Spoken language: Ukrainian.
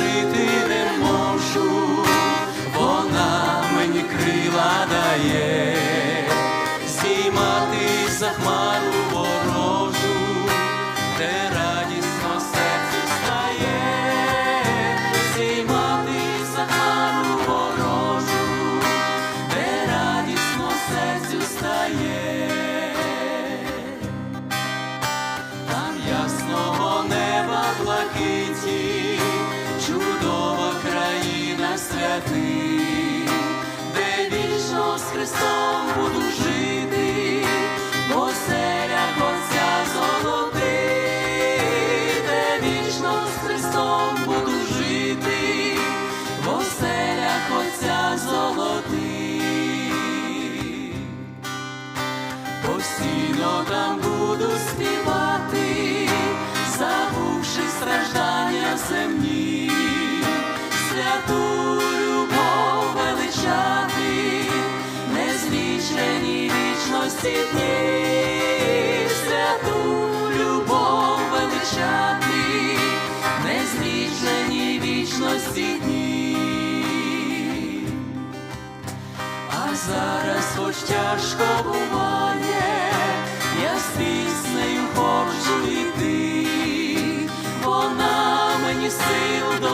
жити не можу, вона мені крила дає, Зіймати за хмару ворожу, де радісно серце стає, Зіймати за хмару ворожу, де радісно серцю стає. Святий, де вічно з Христом буду жити, в оселях Отця золотий, де вічно з Христом буду жити, в оселях Отця золотий. Постійно там буду співати, всі святу любов величати, незлічені вічності дні, а зараз хоч тяжко буває, я з піснею хочу йти, вона мені сил.